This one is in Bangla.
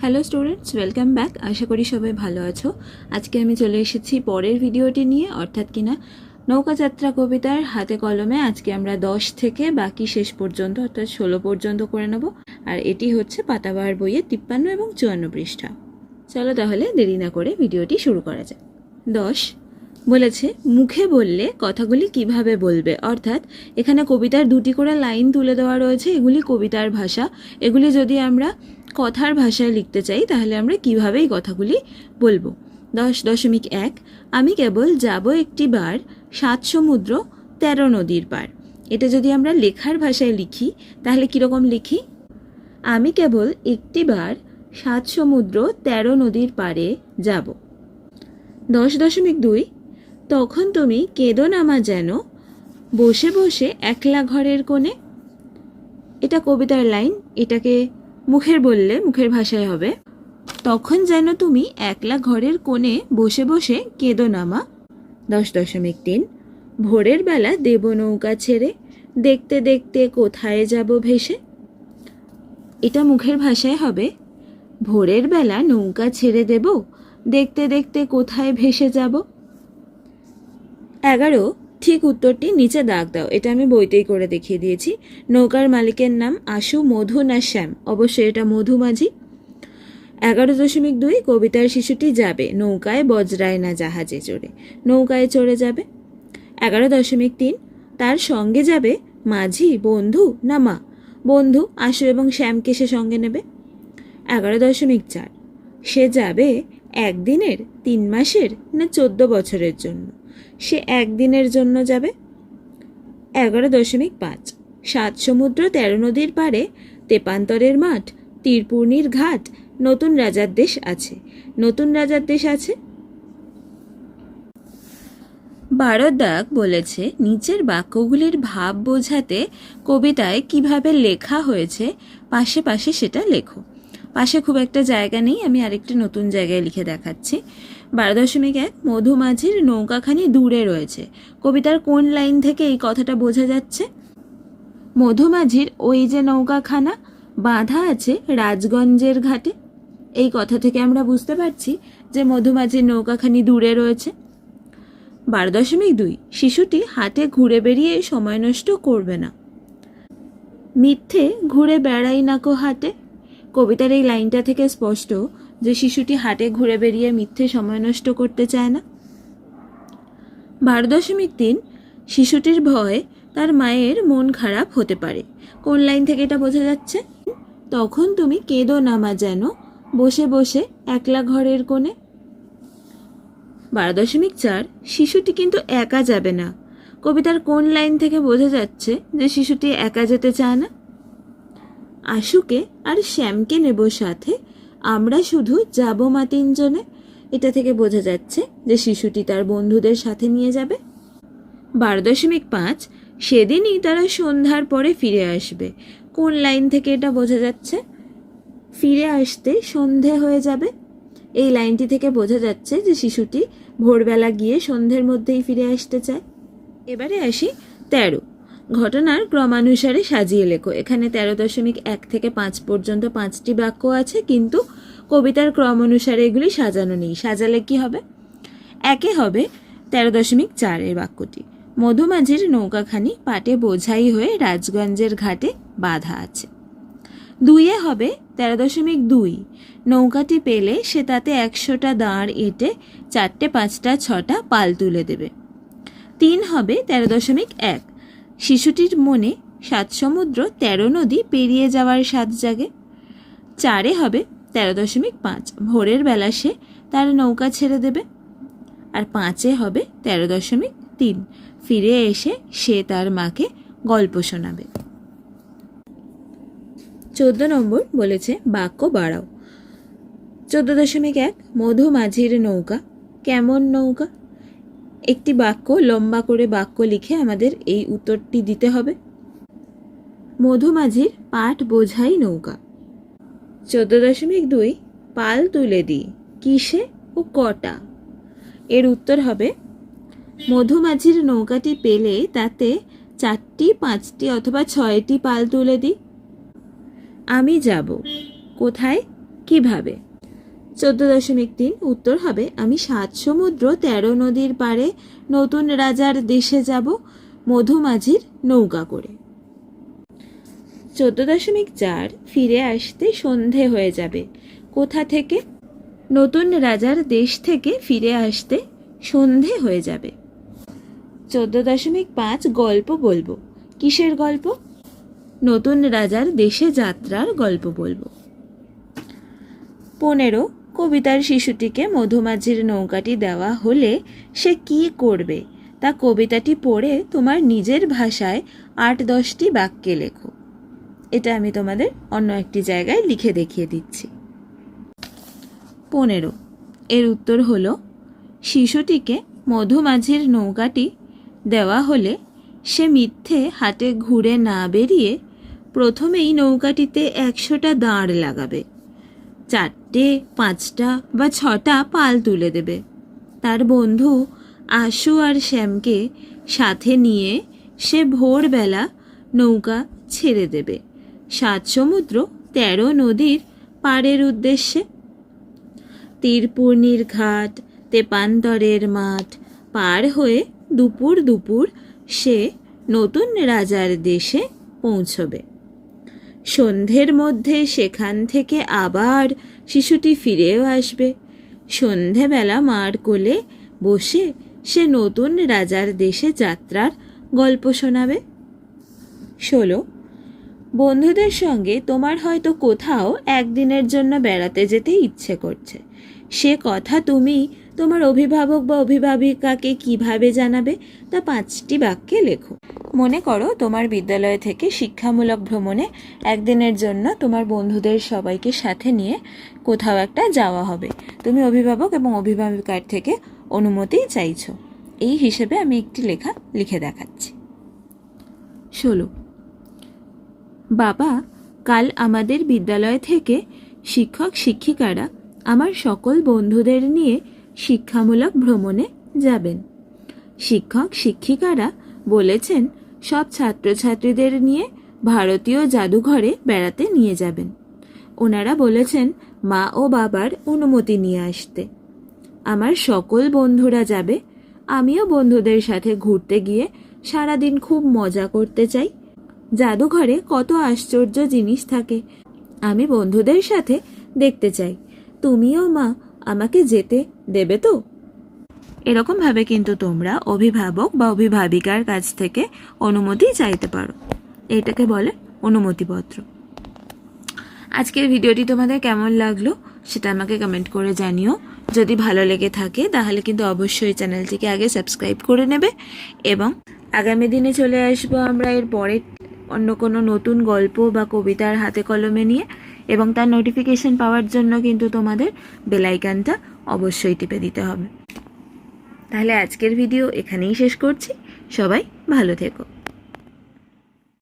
হ্যালো স্টুডেন্টস ওয়েলকাম ব্যাক আশা করি সবাই ভালো আছো। আজকে আমি চলে এসেছি পরের ভিডিওটি নিয়ে। অর্থাৎ কিনা নৌকাযাত্রা কবিতার হাতে কলমে। আজকে আমরা দশ থেকে বাকি শেষ পর্যন্ত অর্থাৎ ষোলো পর্যন্ত করে নেব। আর এটি হচ্ছে পাতাবার বইয়ের তিপ্পান্ন এবং চুয়ান্ন পৃষ্ঠা। চলো তাহলে দেরি না করে ভিডিওটি শুরু করা যাক। দশ, বলেছে, মুখে বললে কথাগুলি কীভাবে বলবে? অর্থাৎ এখানে কবিতার দুটি করে লাইন তুলে দেওয়া রয়েছে। এগুলি কবিতার ভাষা। এগুলি যদি আমরা কথার ভাষায় লিখতে চাই, তাহলে আমরা কীভাবে এই কথাগুলি বলব? দশ দশমিক এক, আমি কেবল যাব একটি বার সাত সমুদ্র তেরো নদীর পার। এটা যদি আমরা লেখার ভাষায় লিখি, তাহলে কীরকম লিখি? আমি কেবল একটি বার সাত সমুদ্র তেরো নদীর পারে যাব। দশ দশমিক দুই, তখন তুমি কেঁদো নামা যেন বসে বসে একলা ঘরের কোণে। এটা কবিতার লাইন, এটাকে মুখের বললে মুখের ভাষায় হবে। তখন যেন তুমি একলা ঘরের কোণে বসে বসে কেঁদো নামা দশ দশমিক তিন। ভোরের বেলা দেব নৌকা ছেড়ে দেখতে দেখতে কোথায় যাব ভেসে? এটা মুখের ভাষায় হবে। ভোরের বেলা নৌকা ছেড়ে দেব, দেখতে দেখতে কোথায় ভেসে যাব? এগারো। ঠিক উত্তরটি নিচে দাগ দাও। এটা আমি বইতেই করে দেখিয়ে দিয়েছি। নৌকার মালিকের নাম আশু মধু না শ্যাম। অবশ্যই এটা মধু মাঝি এগারো দশমিক দুই, কবিতার শিশুটি যাবে। নৌকায় বজরায় না জাহাজে চড়ে। নৌকায় চড়ে যাবে। এগারো দশমিক তিন, তার সঙ্গে যাবে মাঝি, বন্ধু না মা? বন্ধু, আশু এবং শ্যামকে সে সঙ্গে নেবে। এগারো দশমিক চার, সে যাবে একদিনের, তিন মাসের না চোদ্দ বছরের জন্য? সে একদিনের জন্য যাবে? এগারো দশমিক পাঁচ। সাত সমুদ্র তেরো নদীর পাড়ে, তেপান্তরের মাঠ তীরপূর্ণির ঘাট, নতুন রাজার দেশ আছে। নতুন রাজার দেশ আছে? বারো দাগ বলেছে, নিচের বাক্যগুলির ভাব বোঝাতে কবিতায় কীভাবে লেখা হয়েছে, পাশে পাশে সেটা লেখো। পাশে খুব একটা জায়গা নেই, আমি আরেকটা নতুন জায়গায় লিখে দেখাচ্ছি। বারো দশমিক এক মধুমাঝির নৌকাখানি দূরে রয়েছে। কবিতার কোন লাইন থেকে এই কথাটা বোঝা যাচ্ছে? মধুমাঝির ওই যে নৌকাখানা, বাঁধা আছে রাজগঞ্জের ঘাটে। এই কথা থেকে আমরা বুঝতে পারছি যে মধুমাঝির নৌকাখানি দূরে রয়েছে। বারো দশমিক দুই, শিশুটি হাটে ঘুরে বেরিয়ে সময় নষ্ট করবে না। মিথ্যে ঘুরে বেড়াই নাকো হাটে। কবিতার এই লাইনটা থেকে স্পষ্ট যে শিশুটি হাটে ঘুরে বেরিয়ে মিথ্যে সময় নষ্ট করতে চায় না? বারো দশমিক তিন, শিশুটির ভয় তার মায়ের মন খারাপ হতে পারে। কোন লাইন থেকে এটা বোঝা যাচ্ছে? তখন তুমি কেঁদো নামা যেন, বসে বসে একলা ঘরের কোণে। বারো দশমিক চার, শিশুটি কিন্তু একা যাবে না। কবিতার কোন লাইন থেকে বোঝা যাচ্ছে যে শিশুটি একা যেতে চায় না? আশুকে আর শ্যামকে নেব সাথে আমরা শুধু যাব মা তিনজনে? এটা থেকে বোঝা যাচ্ছে যে শিশুটি তার বন্ধুদের সাথে নিয়ে যাবে। বারো দশমিক পাঁচ, সেদিনই তারা সন্ধ্যার পরে ফিরে আসবে। কোন লাইন থেকে এটা বোঝা যাচ্ছে? ফিরে আসতে সন্ধে হয়ে যাবে। এই লাইনটি থেকে বোঝা যাচ্ছে যে শিশুটি ভোরবেলা গিয়ে সন্ধ্যের মধ্যেই ফিরে আসতে চায়। এবারে আসি তেরো। ঘটনার ক্রমানুসারে সাজিয়ে লেখো। এখানে তেরো দশমিক এক থেকে পাঁচ পর্যন্ত পাঁচটি বাক্য আছে, কিন্তু কবিতার ক্রম অনুসারে এগুলি সাজানো নেই। সাজালে কি হবে? একে হবে তেরো দশমিক চারের বাক্যটি। মধুমাঝির নৌকাখানি পাটে বোঝাই হয়ে রাজগঞ্জের ঘাটে বাঁধা আছে। দুইয়ে হবে তেরো দশমিক দুই। নৌকাটি পেলে সে তাতে একশোটা দাঁড় এঁটে চারটে, পাঁচটা, ছটা পাল তুলে দেবে। তিন হবে তেরো দশমিক এক। শিশুটির মনে সাত সমুদ্র তেরো নদী পেরিয়ে যাওয়ার সাত জাগে। চারে হবে তেরো দশমিক পাঁচ। ভোরের বেলা সে তার নৌকা ছেড়ে দেবে। আর পাঁচে হবে তেরো দশমিক তিন। ফিরে এসে সে তার মাকে গল্প শোনাবে। চোদ্দ নম্বর বলেছে, বাক্য বাড়াও। চোদ্দ দশমিক এক। মধু মাঝির নৌকা। কেমন নৌকা? একটি বাক্য, লম্বা করে বাক্য লিখে আমাদের এই উত্তরটি দিতে হবে। মধুমাঝির পাট বোঝাই নৌকা। চোদ্দ দশমিক দুই, পাল তুলে দিই, কিসে ও কটা? এর উত্তর হবে, মধুমাঝির নৌকাটি পেলে তাতে চারটি, পাঁচটি অথবা ছয়টি পাল তুলে দিই। আমি যাব, কোথায়, কীভাবে? চোদ্দ দশমিক তিন, উত্তর হবে, আমি সাত সমুদ্র তেরো নদীর পাড়ে নতুন রাজার দেশে যাব, মধুমাঝির নৌকা করে। চোদ্দ দশমিক চার, ফিরে আসতে সন্ধে হয়ে যাবে। কোথা থেকে? নতুন রাজার দেশ থেকে ফিরে আসতে সন্ধে হয়ে যাবে। চোদ্দ দশমিক পাঁচ, গল্প বলব। কিসের গল্প? নতুন রাজার দেশে যাত্রার গল্প বলব। পনেরো কবিতার শিশুটিকে মধুমাঝির নৌকাটি দেওয়া হলে সে কি করবে? তা কবিতাটি পড়ে তোমার নিজের ভাষায় আট দশটি বাক্যে লেখো। এটা আমি তোমাদের অন্য একটি জায়গায় লিখে দেখিয়ে দিচ্ছি। পনেরো। এর উত্তর হলো, শিশুটিকে মধুমাঝির নৌকাটি দেওয়া হলে সে মিথ্যে হাটে ঘুরে না বেরিয়ে প্রথমেই নৌকাটিতে একশোটা দাঁড় লাগাবে। চারটে, পাঁচটা বা ছটা পাল তুলে দেবে। তার বন্ধু আশু আর শ্যামকে সাথে নিয়ে সে ভোরবেলা নৌকা ছেড়ে দেবে। সাত সমুদ্র, তেরো নদীর পাড়ের উদ্দেশ্যে। তীরপূর্ণির ঘাট তেপান্তরের মাঠ পার হয়ে দুপুর দুপুর সে নতুন রাজার দেশে পৌঁছবে। সন্ধ্যের মধ্যে সেখান থেকে আবার শিশুটি ফিরেও আসবে। সন্ধেবেলা মার কোলে বসে সে নতুন রাজার দেশে যাত্রার গল্প শোনাবে। ষোলো বন্ধুদের সঙ্গে তোমার হয়তো কোথাও একদিনের জন্য বেড়াতে যেতে ইচ্ছে করছে। সে কথা তুমি তোমার অভিভাবক বা অভিভাবিকাকে কীভাবে জানাবে তা পাঁচটি বাক্যে লেখো। মনে করো তোমার বিদ্যালয় থেকে শিক্ষামূলক ভ্রমণে একদিনের জন্য তোমার বন্ধুদের সবাইকে সাথে নিয়ে কোথাও একটা যাওয়া হবে। তুমি অভিভাবক এবং অভিভাবিকার থেকে অনুমতি চাইছো। এই হিসেবে আমি একটি লেখা লিখে দেখাচ্ছি। ষোলো। বাবা, কাল আমাদের বিদ্যালয় থেকে শিক্ষক, শিক্ষিকারা আমার সকল বন্ধুদের নিয়ে শিক্ষামূলক ভ্রমণে যাবেন। শিক্ষক, শিক্ষিকারা বলেছেন সব ছাত্রছাত্রীদের নিয়ে ভারতীয় জাদুঘরে বেড়াতে নিয়ে যাবেন। ওনারা বলেছেন, মা ও বাবার অনুমতি নিয়ে আসতে। আমার সকল বন্ধুরা যাবে। আমিও বন্ধুদের সাথে ঘুরতে গিয়ে সারাদিন খুব মজা করতে চাই। জাদুঘরে কত আশ্চর্য জিনিস থাকে। আমি বন্ধুদের সাথে দেখতে চাই। তুমিও মা, আমাকে যেতে দেবে তো? এরকমভাবে কিন্তু তোমরা অভিভাবক বা অভিভাবিকার কাছ থেকে অনুমতি চাইতে পারো। এটাকে বলে অনুমতিপত্র। আজকের ভিডিওটি তোমাদের কেমন লাগল সেটা আমাকে কমেন্ট করে জানিও। যদি ভালো লেগে থাকে তাহলে কিন্তু অবশ্যই চ্যানেলটিকে আগে সাবস্ক্রাইব করে নেবে এবং আগামী দিনে চলে আসব আমরা এর পরে অন্য কোনো নতুন গল্প বা কবিতার হাতে কলমে নিয়ে এবং তার নোটিফিকেশন পাওয়ার জন্য কিন্তু তোমাদের বেলাইকানটা অবশ্যই টিপে দিতে হবে। তাহলে আজকের ভিডিও এখানেই শেষ করছি। সবাই ভালো থেকো।